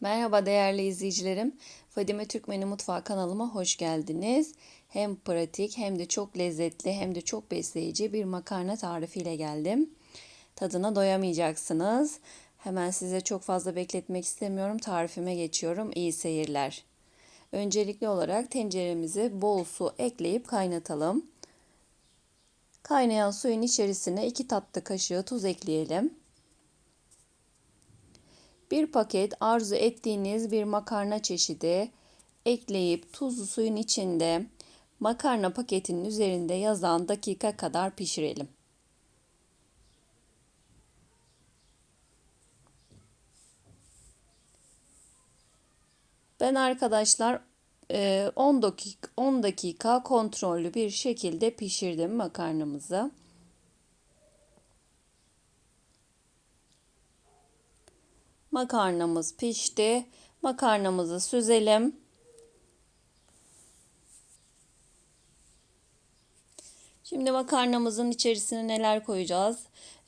Merhaba değerli izleyicilerim. Fadime Türkmeni Mutfağı kanalıma hoş geldiniz. Hem pratik hem de çok lezzetli hem de çok besleyici bir makarna tarifiyle geldim. Tadına doyamayacaksınız. Hemen size çok fazla bekletmek istemiyorum. Tarifime geçiyorum. İyi seyirler. Öncelikli olarak tenceremizi bol su ekleyip kaynatalım. Kaynayan suyun içerisine 2 tatlı kaşığı tuz ekleyelim. Bir paket arzu ettiğiniz bir makarna çeşidi ekleyip tuzlu suyun içinde makarna paketinin üzerinde yazan dakika kadar pişirelim. Ben arkadaşlar 10 dakika 10 dakika kontrollü bir şekilde pişirdim makarnamızı. Makarnamız pişti. Makarnamızı süzelim. Şimdi makarnamızın içerisine neler koyacağız?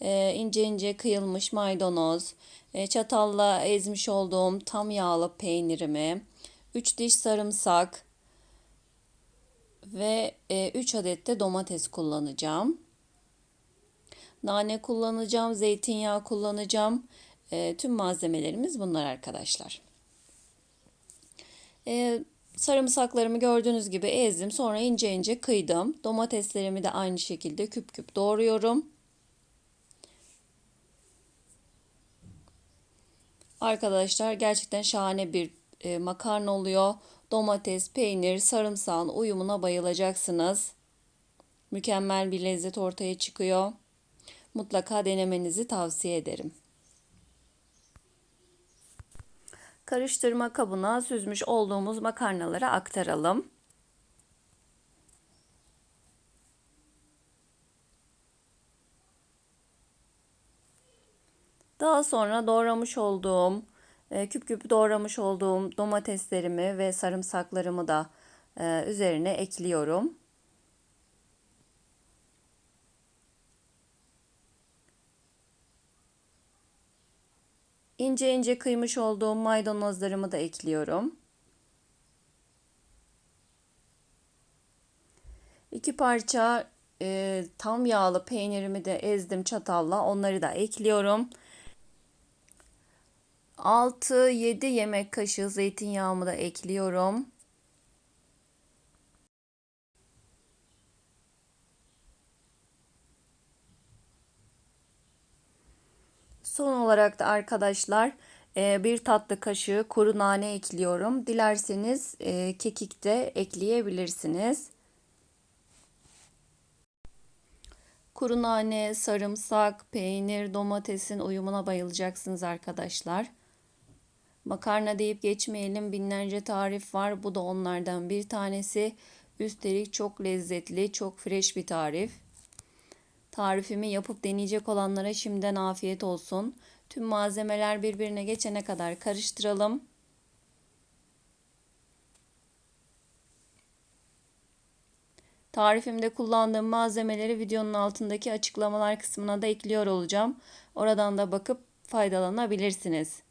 Ee, ince ince kıyılmış maydanoz, e, çatalla ezmiş olduğum tam yağlı peynirimi, 3 diş sarımsak ve e, 3 adet de domates kullanacağım. Nane kullanacağım, zeytinyağı kullanacağım. E, tüm malzemelerimiz bunlar arkadaşlar. E, sarımsaklarımı gördüğünüz gibi ezdim. Sonra ince ince kıydım. Domateslerimi de aynı şekilde küp küp doğruyorum. Arkadaşlar gerçekten şahane bir e, makarna oluyor. Domates, peynir, sarımsağın uyumuna bayılacaksınız. Mükemmel bir lezzet ortaya çıkıyor. Mutlaka denemenizi tavsiye ederim. Karıştırma kabına süzmüş olduğumuz makarnaları aktaralım. Daha sonra doğramış olduğum, e, küp küp doğramış olduğum domateslerimi ve sarımsaklarımı da e, üzerine ekliyorum. İnce ince kıymış olduğum maydanozlarımı da ekliyorum. İki parça e, tam yağlı peynirimi de ezdim çatalla. Onları da ekliyorum. 6-7 yemek kaşığı zeytinyağımı da ekliyorum. Son olarak da arkadaşlar e, bir tatlı kaşığı kuru nane ekliyorum. Dilerseniz e, kekik de ekleyebilirsiniz. Kuru nane, sarımsak, peynir, domatesin uyumuna bayılacaksınız arkadaşlar. Makarna deyip geçmeyelim binlerce tarif var. Bu da onlardan bir tanesi. Üstelik çok lezzetli, çok fresh bir tarif. Tarifimi yapıp deneyecek olanlara şimdiden afiyet olsun. Tüm malzemeler birbirine geçene kadar karıştıralım. Tarifimde kullandığım malzemeleri videonun altındaki açıklamalar kısmına da ekliyor olacağım. Oradan da bakıp faydalanabilirsiniz.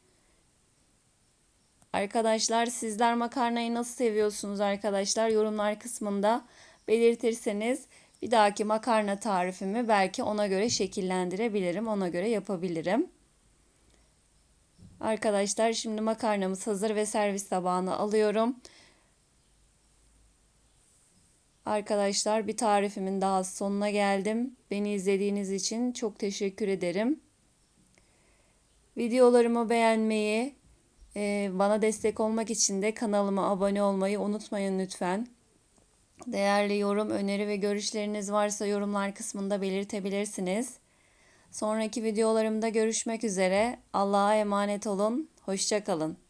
Arkadaşlar sizler makarnayı nasıl seviyorsunuz arkadaşlar? Yorumlar kısmında belirtirseniz bir dahaki makarna tarifimi belki ona göre şekillendirebilirim. Ona göre yapabilirim. Arkadaşlar şimdi makarnamız hazır ve servis tabağına alıyorum. Arkadaşlar bir tarifimin daha sonuna geldim. Beni izlediğiniz için çok teşekkür ederim. Videolarımı beğenmeyi, bana destek olmak için de kanalıma abone olmayı unutmayın lütfen. Değerli yorum, öneri ve görüşleriniz varsa yorumlar kısmında belirtebilirsiniz. Sonraki videolarımda görüşmek üzere. Allah'a emanet olun. Hoşçakalın.